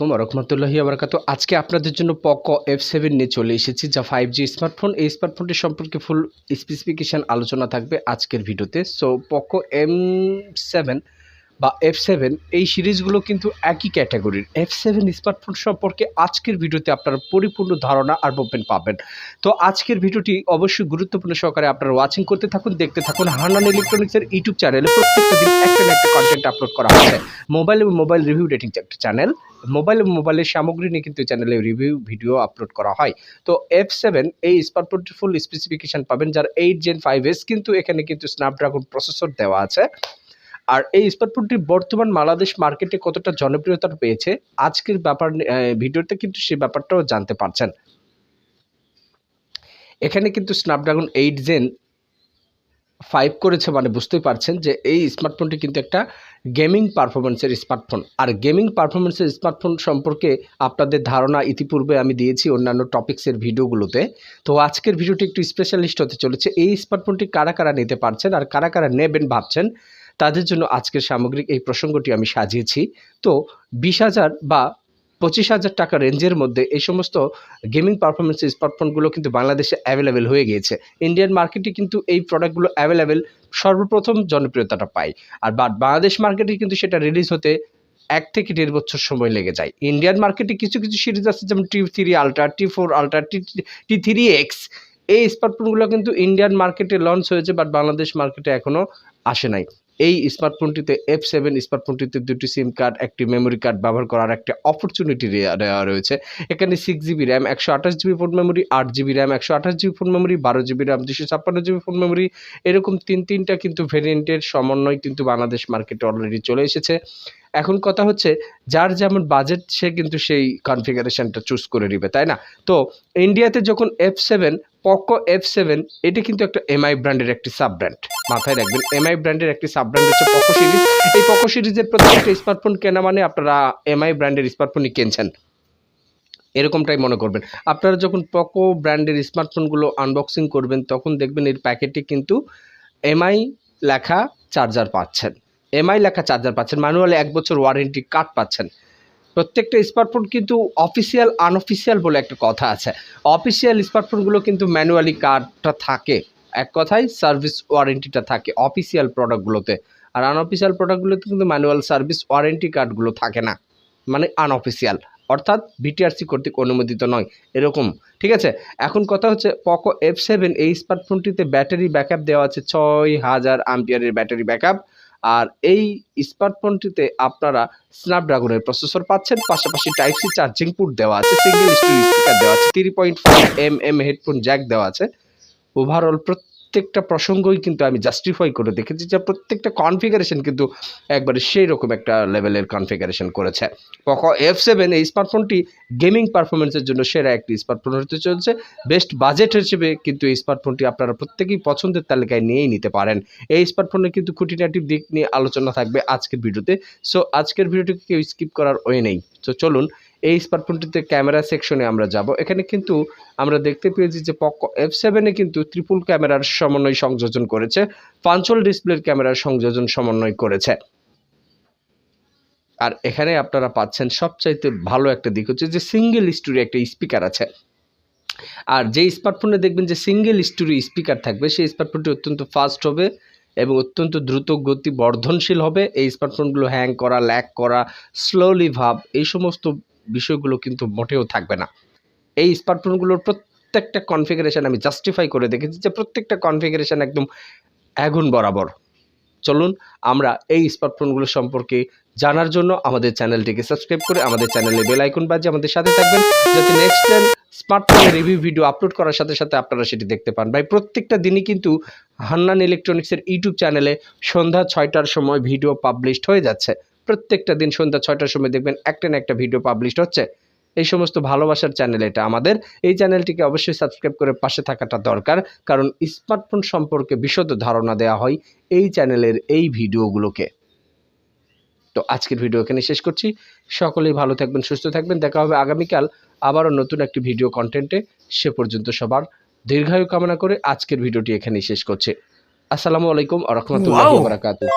আলাইকুম রহমতুল্লাহি আবরাকাত আজকে আপনাদের জন্য পকো এফ সেভেন নিয়ে চলে এসেছি, যা ফাইভ জি স্মার্টফোন এই স্মার্টফোনটি সম্পর্কে ফুল স্পেসিফিকেশান আলোচনা থাকবে আজকের ভিডিওতে। সো পকো এম সেভেন বা এফ সেভেন এই সিরিজগুলো কিন্তু একই ক্যাটাগরির। এফ সেভেন স্মার্টফোন সম্পর্কে আজকের ভিডিওতে আপনারা পরিপূর্ণ ধারণা আর মুভমেন্ট পাবেন। তো আজকের ভিডিওটি অবশ্যই গুরুত্বপূর্ণ সহকারে আপনারা ওয়াচিং করতে থাকুন, দেখতে থাকুন। হান্নান ইলেকট্রনিক্সের ইউটিউব চ্যানেলে প্রত্যেকটা দিন একটা না একটা কন্টেন্ট আপলোড করা হচ্ছে মোবাইল এবং মোবাইল রিভিউ রেটিং একটা চ্যানেল মোবাইল এবং মোবাইলের সামগ্রী নিয়ে কিন্তু চ্যানেলে রিভিউ ভিডিও আপলোড করা হয়। তো এফ সেভেন এই স্মার্টফোনটি ফুল স্পেসিফিকেশন পাবেন, যার এইট জেন ফাইভ এস কিন্তু এখানে কিন্তু স্ন্যাপড্রাগন প্রসেসর দেওয়া আছে। আর এই স্মার্টফোনটি বর্তমান বাংলাদেশ মার্কেটে কতটা জনপ্রিয়তা পেয়েছে, আজকের ব্যাপার ভিডিওতে কিন্তু সেই ব্যাপারটাও জানতে পারছেন। এখানে কিন্তু স্ন্যাপড্রাগন এইট জেন ফাইভ করেছে মানে বুঝতেই পারছেন যে এই স্মার্টফোনটি কিন্তু একটা গেমিং পারফরমেন্সের স্মার্টফোন। আর গেমিং পারফরমেন্সের স্মার্টফোন সম্পর্কে আপনাদের ধারণা ইতিপূর্বে আমি দিয়েছি অন্যান্য টপিক্সের ভিডিওগুলোতে। তো আজকের ভিডিওটি একটু স্পেশালিস্ট হতে চলেছে। এই স্মার্টফোনটি কারা কারা নিতে পারছেন আর কারা কারা নেবেন ভাবছেন? তাদের জন্য আজকের সামগ্রিক এই প্রসঙ্গটি আমি সাজিয়েছি। তো বিশ হাজার বা পঁচিশ হাজার টাকা রেঞ্জের মধ্যে এই সমস্ত গেমিং পারফরমেন্স স্মার্টফোনগুলো কিন্তু বাংলাদেশে অ্যাভেলেবেল হয়ে গিয়েছে। ইন্ডিয়ান মার্কেটে কিন্তু এই প্রোডাক্টগুলো অ্যাভেলেবেল সর্বপ্রথম জনপ্রিয়তাটা পায়। আর বাট বাংলাদেশ মার্কেটে কিন্তু সেটা রিলিজ হতে এক থেকে দেড় বছর সময় লেগে যায়। ইন্ডিয়ান মার্কেটে কিছু কিছু সিরিজ আছে যেমন T three ultra T four ultra T T three X এই স্মার্টফোনগুলো কিন্তু ইন্ডিয়ান মার্কেটে লঞ্চ হয়েছে বাট বাংলাদেশ মার্কেটে এখনও আসে নাই। এই স্মার্টফোনটিতে এফ সেভেন স্মার্টফোনটিতে দুটি সিম কার্ড একটি মেমোরি কার্ড ব্যবহার করার একটা অপরচুনিটি দেওয়া রয়েছে। এখানে সিক্স জিবি র্যাম একশো আঠাশ জিবি ফোন মেমোরি আট জিবি র্যাম একশো আঠাশ জিবি ফোন মেমোরি বারো জিবি র্যাম দুশো ছাপ্পান্ন জিবি ফোন মেমোরি এরকম তিন তিনটা কিন্তু ভেরিয়েন্টের সমন্বয় কিন্তু বাংলাদেশ মার্কেটে অলরেডি চলে এসেছে। এখন কথা হচ্ছে, যার যেমন বাজেট সে কিন্তু সেই কনফিগারেশনটা চুজ করে নেবে, তাই না? তো ইন্ডিয়াতে যখন F seven Poco F seven এটি কিন্তু একটা এমআই ব্র্যান্ডের একটি সাব ব্র্যান্ড মাথায় রাখবেন এমআই ব্র্যান্ডের একটি সাব ব্র্যান্ড হচ্ছে পকো সিরিজ এই পকো সিরিজের প্রত্যেকটা স্মার্টফোন কেনা মানে আপনারা এমআই ব্র্যান্ডের স্মার্টফোনই কিনছেন। এরকমটাই মনে করবেন। আপনারা যখন পকো ব্র্যান্ডের স্মার্টফোনগুলো আনবক্সিং করবেন, তখন দেখবেন এর প্যাকেটে কিন্তু এমআই লেখা চার্জার পাচ্ছেন। এমআই লেখা চার্জার পাচ্ছেন। ম্যানুয়ালি এক বছর ওয়ারেন্টি কার্ড পাচ্ছেন। প্রত্যেকটা স্মার্টফোন কিন্তু অফিসিয়াল আনঅফিসিয়াল বলে একটা কথা আছে। অফিসিয়াল স্মার্টফোনগুলো কিন্তু ম্যানুয়ালি কার্ডটা থাকে। এক কথায় সার্ভিস ওয়ারেন্টিটা থাকে অফিসিয়াল প্রোডাক্টগুলোতে আর আনঅফিসিয়াল প্রোডাক্টগুলোতে কিন্তু ম্যানুয়াল সার্ভিস ওয়ারেন্টি কার্ডগুলো থাকে না। মানে আনঅফিসিয়াল অর্থাৎ বিটিআরসি কর্তৃক অনুমোদিত নয়। এরকম। ঠিক আছে? এখন কথা হচ্ছে পকো এফ সেভেন এই স্মার্টফোনটিতে ব্যাটারি ব্যাকআপ দেওয়া আছে। ছয় হাজার আম্পিয়ারের ব্যাটারি ব্যাকআপ আর এই স্মার্টফোনটিতে আপনারা স্ন্যাপড্রাগনের প্রসেসর পাচ্ছেন, পাশাপাশি টাইপ সি চার্জিং পোর্ট দেওয়া আছে সিঙ্গেল স্পিকার দেওয়া আছে three point five M M headphone jack দেওয়া আছে। ওভারঅল প্রত্যেকটা প্রসঙ্গই কিন্তু আমি জাস্টিফাই করে দেখেছি যে প্রত্যেকটা কনফিগারেশন কিন্তু একবারে সেই রকম একটা লেভেলের কনফিগারেশন করেছে। পকো এফ সেভেন এই স্মার্টফোনটি গেমিং পারফরমেন্সের জন্য সেরা একটি স্মার্টফোন হতে চলছে। বেস্ট বাজেট হিসেবে কিন্তু এই স্মার্টফোনটি আপনারা প্রত্যেকেই পছন্দের তালিকায় নিয়েই নিতে পারেন। এই স্মার্টফোনের কিন্তু খুঁটিনাটি দিক নিয়ে আলোচনা থাকবে আজকের ভিডিওতে। সো আজকের ভিডিওটিকে কেউ স্কিপ করার ওয়ে নেই। তো চলুন এই স্মার্টফোনটিতে ক্যামেরা সেকশনে আমরা যাব। এখানে কিন্তু আমরা দেখতে পেয়েছি যে পক্ক এফ সেভেনে কিন্তু ত্রিপুল ক্যামেরার সমন্বয় সংযোজন করেছে, পাঞ্চল ডিসপ্লের ক্যামেরার সংযোজন সমন্বয় করেছে। আর এখানে আপনারা পাচ্ছেন সবচাইতে ভালো একটা দিক হচ্ছে যে সিঙ্গেল স্টোরি একটা স্পিকার আছে। আর যে স্মার্টফোনে দেখবেন যে সিঙ্গেল স্টোরি স্পিকার থাকবে, সেই স্মার্টফোনটি অত্যন্ত ফাস্ট হবে এবং অত্যন্ত দ্রুত গতি বর্ধনশীল হবে। এই স্মার্টফোনগুলো হ্যাং করা ল্যাক করা স্লোলি ভাব, এই সমস্ত বিষয়গুলো কিন্তু মোটেও থাকবে না। এই স্মার্টফোনগুলোর প্রত্যেকটা কনফিগারেশন আমি জাস্টিফাই করে দেখেছি যে প্রত্যেকটা কনফিগারেশন একদম আগুন বরাবর। চলুন, আমরা এই স্মার্টফোনগুলো সম্পর্কে জানার জন্য আমাদের চ্যানেলটিকে সাবস্ক্রাইব করে আমাদের চ্যানেলে বেল আইকন বাজে আমাদের সাথে থাকবেন। যাতে নেক্সট টাইম স্মার্টফোনের রিভিউ ভিডিও আপলোড করার সাথে সাথে আপনারা সেটি দেখতে পান। ভাই, প্রত্যেকটা দিনই কিন্তু হান্নান ইলেকট্রনিক্সের ইউটিউব চ্যানেলে সন্ধ্যা ছয়টার সময় ভিডিও পাবলিশড হয়ে যাচ্ছে। প্রত্যেকটা দিন সন্ধ্যা ছয়টার সময় দেখবেন একটা না একটা ভিডিও পাবলিশড হচ্ছে। এই সমস্ত ভালোবাসার চ্যানেল এটা আমাদের। এই চ্যানেলটিকে অবশ্যই সাবস্ক্রাইব করে পাশে থাকাটা দরকার কারণ স্মার্টফোন সম্পর্কে বিশদ ধারণা দেওয়া হয় এই চ্যানেলের এই ভিডিওগুলোকে তো আজকের ভিডিও এখানে শেষ করছি। সকলেই ভালো থাকবেন সুস্থ থাকবেন। দেখা হবে আগামীকাল আবারও নতুন একটি ভিডিও কন্টেন্টে সে পর্যন্ত সবার দীর্ঘায়ু কামনা করে আজকের ভিডিওটি এখানেই শেষ করছে। আসসালামু আলাইকুম আ রহমতুল্লাহ বারাকাতুহ।